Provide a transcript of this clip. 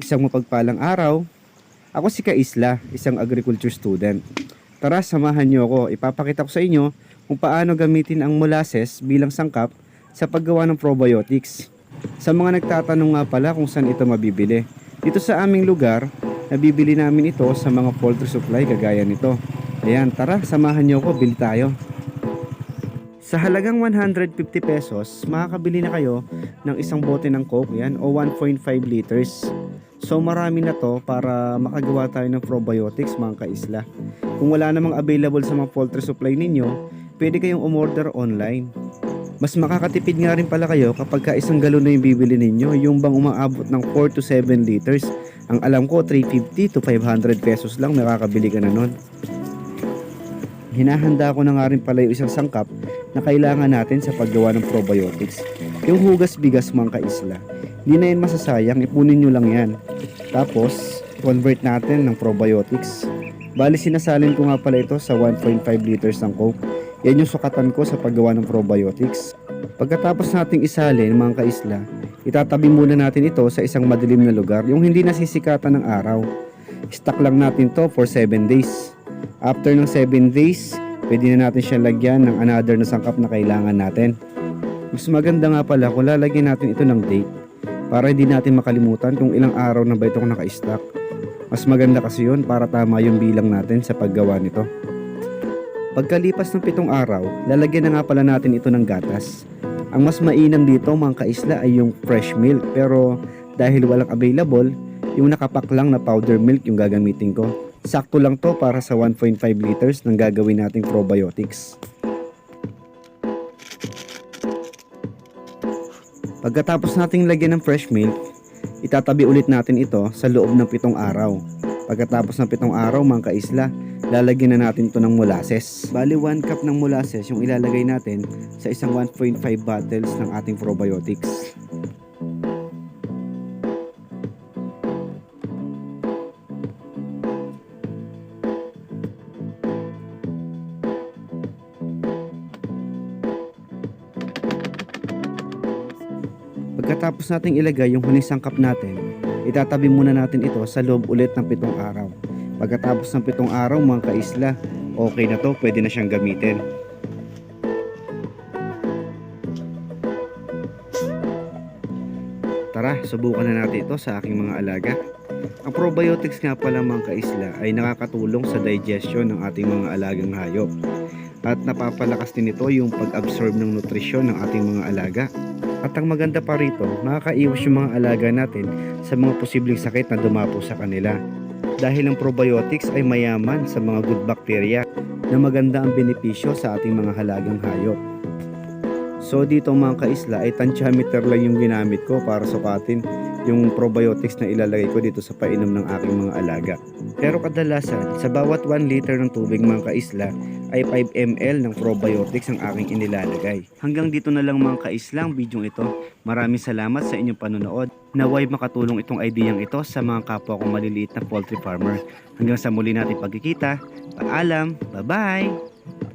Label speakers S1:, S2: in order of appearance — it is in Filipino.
S1: Isang mapagpalang araw. Ako si Kaisla, isang agriculture student. Tara, samahan niyo ako. Ipapakita ko sa inyo kung paano gamitin ang molasses bilang sangkap sa paggawa ng probiotics. Sa mga nagtatanong nga pala kung saan ito mabibili. Dito sa aming lugar, nabibili namin ito sa mga poultry supply kagaya nito. Ayan, tara, samahan niyo ako, bili tayo. Sa halagang 150 pesos, makakabili na kayo ng isang bote ng Coke yan o 1.5 liters. So marami na to para makagawa tayo ng probiotics mga kaisla. Kung wala namang available sa mga poultry supply ninyo, pwede kayong umorder online. Mas makakatipid nga rin pala kayo kapag ka isang galon na yung bibili ninyo, yung bang umaabot ng 4 to 7 liters. Ang alam ko, 350 to 500 pesos lang makakabili ka na nun. Hinahanda ko na nga rin pala yung isang sangkap na kailangan natin sa paggawa ng probiotics. Yung hugas bigas mga kaisla. Hindi na yan masasayang, ipunin nyo lang yan. Tapos, convert natin ng probiotics. Bali sinasalin ko nga pala ito sa 1.5 liters ng Coke. Yan yung sukatan ko sa paggawa ng probiotics. Pagkatapos nating isalin mga kaisla, itatabi muna natin ito sa isang madilim na lugar, yung hindi nasisikatan ng araw. Stock lang natin to for 7 days. After ng 7 days, pwede na natin siya lagyan ng another na sangkap na kailangan natin. Mas maganda nga pala kung lalagyan natin ito ng date para hindi natin makalimutan kung ilang araw na ba itong naka-stock. Mas maganda kasi yun para tama yung bilang natin sa paggawa nito. Pagkalipas ng pitong araw, lalagyan na nga pala natin ito ng gatas. Ang mas mainam dito mga kaisla ay yung fresh milk pero dahil walang available, yung nakapak lang na powder milk yung gagamitin ko. Sakto lang to para sa 1.5 liters ng gagawin nating probiotics. Pagkatapos nating lagyan ng fresh milk, itatabi ulit natin ito sa loob ng pitong araw. Pagkatapos ng pitong araw mga kaisla, lalagyan na natin ito ng molasses. Bali 1 cup ng molasses yung ilalagay natin sa isang 1.5 bottles ng ating probiotics. Pagkatapos nating ilagay yung huling sangkap natin, itatabi muna natin ito sa loob ulit ng pitong araw. Pagkatapos ng pitong araw mga kaisla, okay na to, pwede na siyang gamitin. Tara, subukan na natin ito sa aking mga alaga. Ang probiotics nga pala mga kaisla ay nakakatulong sa digestion ng ating mga alagang hayop. At napapalakas din ito yung pag-absorb ng nutrisyon ng ating mga alaga. At ang maganda pa rito, makakaiwas yung mga alaga natin sa mga posibleng sakit na dumapo sa kanila. Dahil ang probiotics ay mayaman sa mga good bacteria na maganda ang benepisyo sa ating mga halagang hayop. So dito mga kaisla ay tantyameter lang yung ginamit ko para sukatin yung probiotics na ilalagay ko dito sa painom ng aking mga alaga. Pero kadalasan, sa bawat 1 liter ng tubig mga kaisla ay 5 ml ng probiotics ang aking inilalagay. Hanggang dito na lang mga kaisla ang video ito. Maraming salamat sa inyong panonood. Naway makatulong itong ideyang ito sa mga kapwa kong maliliit na poultry farmer. Hanggang sa muli natin pagkikita. Paalam. Bye-bye!